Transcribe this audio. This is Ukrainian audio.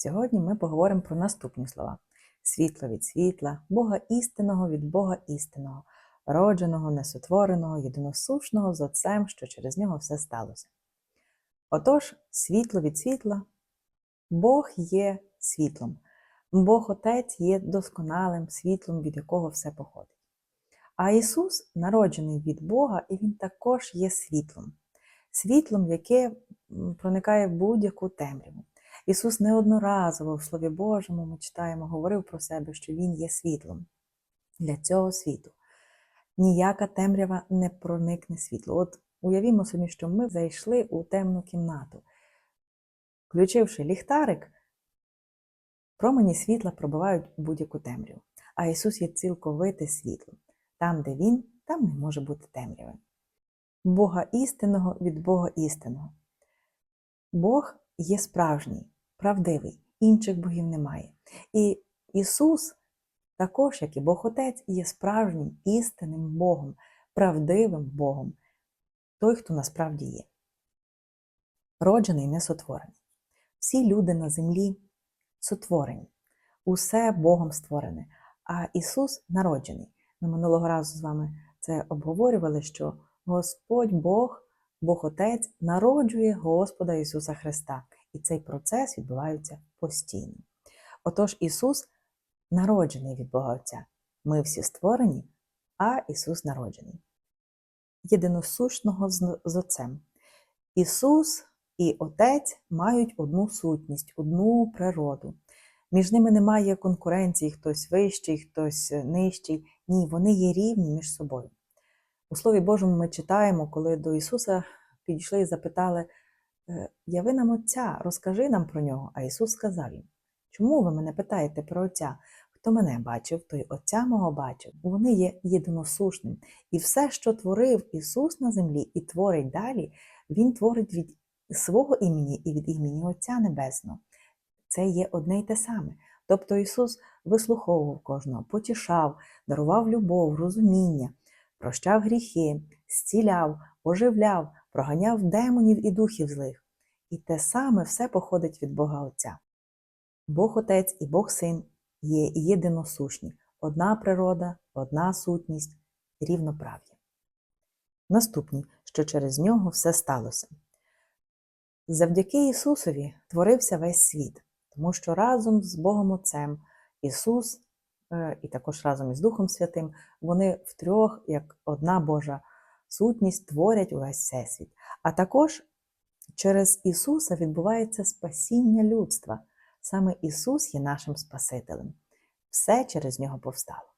Сьогодні ми поговоримо про наступні слова: світло від світла, Бога істинного від Бога істинного, родженого, несотвореного, єдиносушного з Отцем, що через нього все сталося. Отож, світло від світла, Бог є світлом, Бог Отець є досконалим світлом, від якого все походить. А Ісус народжений від Бога, і Він також є світлом, світлом, яке проникає в будь-яку темряву. Ісус неодноразово в Слові Божому ми читаємо, говорив про себе, що Він є світлом для цього світу. Ніяка темрява не проникне світло. От уявімо собі, що ми зайшли у темну кімнату. Включивши ліхтарик, промені світла пробивають будь-яку темряву. А Ісус є цілковите світло. Там, де Він, там не може бути темряви. Бога істинного від Бога істинного. Бог є справжній, правдивий, інших богів немає. І Ісус, також, як і Бог Отець, є справжнім істинним Богом, правдивим Богом, той, хто насправді є. Роджений, не сотворений. Всі люди на землі сотворені, усе Богом створене, а Ісус народжений. Ми минулого разу з вами це обговорювали, що Господь Бог, Бог Отець народжує Господа Ісуса Христа. І цей процес відбувається постійно. Отож, Ісус народжений від Бога Отця. Ми всі створені, а Ісус народжений. Єдиносушного з Отцем. Ісус і Отець мають одну сутність, одну природу. Між ними немає конкуренції, хтось вищий, хтось нижчий. Ні, вони є рівні між собою. У Слові Божому ми читаємо, коли до Ісуса підійшли і запитали, «Е, яви нам Отця, розкажи нам про нього. А Ісус сказав їм, чому ви мене питаєте про Отця? Хто мене бачив, той Отця мого бачив. Вони є єдиносушним. І все, що творив Ісус на землі і творить далі, Він творить від свого імені і від імені Отця Небесного. Це є одне й те саме. Тобто Ісус вислуховував кожного, потішав, дарував любов, розуміння, прощав гріхи, зціляв, оживляв, проганяв демонів і духів злих. І те саме все походить від Бога Отця. Бог Отець і Бог Син є єдиносушні, одна природа, одна сутність, рівноправ'я. Наступні, що через нього все сталося. Завдяки Ісусові творився весь світ, тому що разом з Богом Отцем Ісус е, і також разом із Духом Святим вони втрьох, як одна Божа сутність, творять увесь всесвіт. А також через Ісуса відбувається спасіння людства. Саме Ісус є нашим Спасителем. Все через нього повстало.